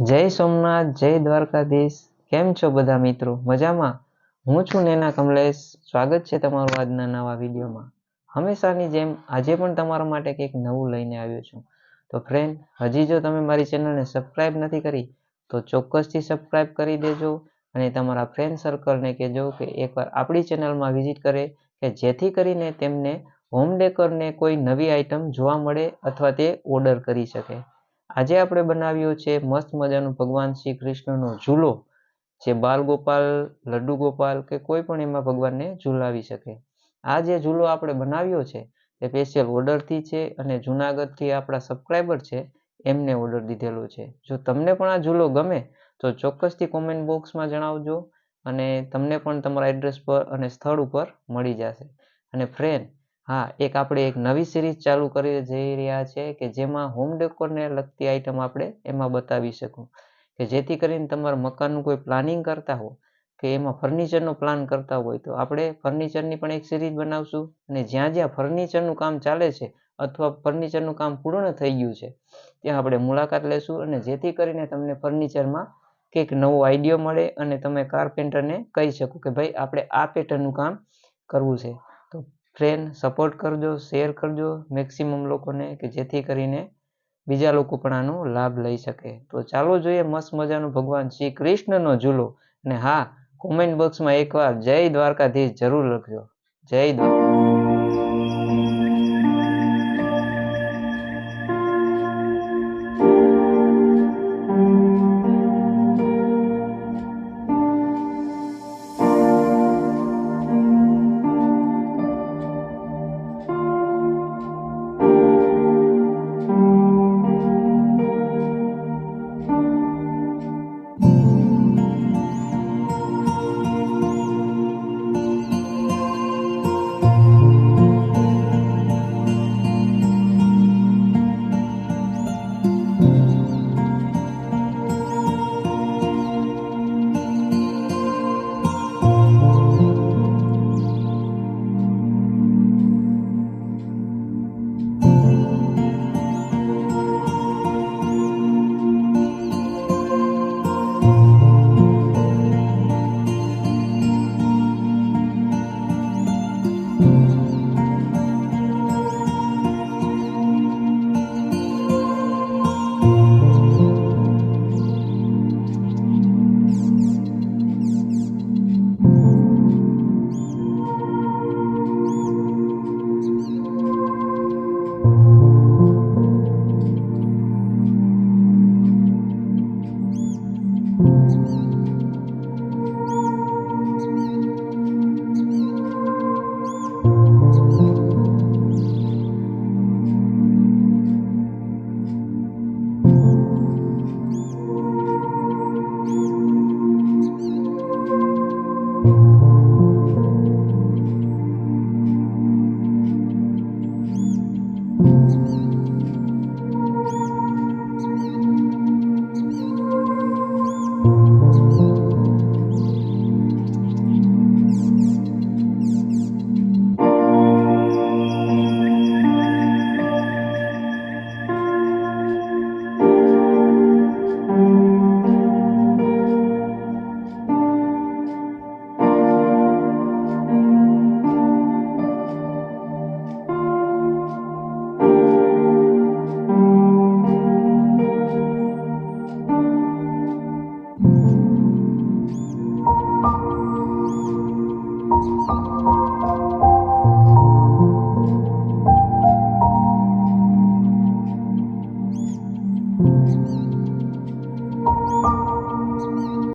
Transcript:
જય સોમનાથ, જય દ્વારકાધીશ. કેમ છો બધા મિત્રો? મજામાં? હું છું નેના કમલેશ. સ્વાગત છે તમારું આજના નવા વિડીયોમાં. હંમેશાની જેમ આજે પણ તમારા માટે કંઈક નવું લઈને આવ્યો છું. તો ફ્રેન્ડ હજી જો તમે મારી ચેનલને સબસ્ક્રાઈબ નથી કરી, તો ચોક્કસથી સબસ્ક્રાઈબ કરી દેજો અને તમારા ફ્રેન્ડ સર્કલને કહેજો કે એકવાર આપણી ચેનલમાં વિઝિટ કરે કે જેથી કરીને તેમને હોમ ડેકોરને કોઈ નવી આઇટમ જોવા મળે અથવા તે ઓર્ડર કરી શકે. આજે આપણે બનાવ્યો છે મસ્ત મજાનું ભગવાન શ્રી કૃષ્ણનો ઝૂલો, જે બાલ ગોપાલ, લડ્ડુ ગોપાલ કે કોઈ પણ એમાં ભગવાનને ઝૂલાવી શકે. આ જે ઝૂલો આપણે બનાવ્યો છે તે સ્પેશિયલ ઓર્ડરથી છે અને જુનાગઢથી આપણા સબસ્ક્રાઈબર છે, એમને ઓર્ડર દીધેલો છે. જો તમને પણ આ ઝૂલો ગમે, તો ચોક્કસથી કોમેન્ટ બોક્સમાં જણાવજો અને તમને પણ તમારા એડ્રેસ પર અને સ્થળ ઉપર મળી જશે. અને ફ્રેન્ડ હા, એક આપણે એક નવી સિરીઝ ચાલુ કરી જઈ રહ્યા છે કે જેમાં હોમ ડેકોરને લગતી આઈટમ આપણે એમાં બતાવી શકું. કે જેથી કરીને તમારા મકાનનું કોઈ પ્લાનિંગ કરતા હો, કે એમાં ફર્નિચરનો પ્લાન કરતા હોય, તો આપણે ફર્નિચરની પણ એક સિરીઝ બનાવશું અને જ્યાં જ્યાં ફર્નિચરનું કામ ચાલે છે અથવા ફર્નિચરનું કામ પૂર્ણ થઈ ગયું છે, ત્યાં આપણે મુલાકાત લેશું અને જેથી કરીને તમને ફર્નિચરમાં કંઈક નવો આઈડિયો મળે અને તમે કારપેન્ટરને કહી શકો કે ભાઈ, આપણે આ પેટર્નનું કામ કરવું છે. ફ્રેન્ડ સપોર્ટ કરજો શેર કરજો મેક્સિમમ લોકોને કે જેથી કરીને બીજા લોકો પણ આનો લાભ લઈ શકે. તો ચાલો જોઈએ મસ્ત મજાનું ભગવાન શ્રી કૃષ્ણનો ઝૂલો. અને હા કોમેન્ટ બોક્સમાં એકવાર જય દ્વારકાધીશ જરૂર લખજો. જય દ્વારકા.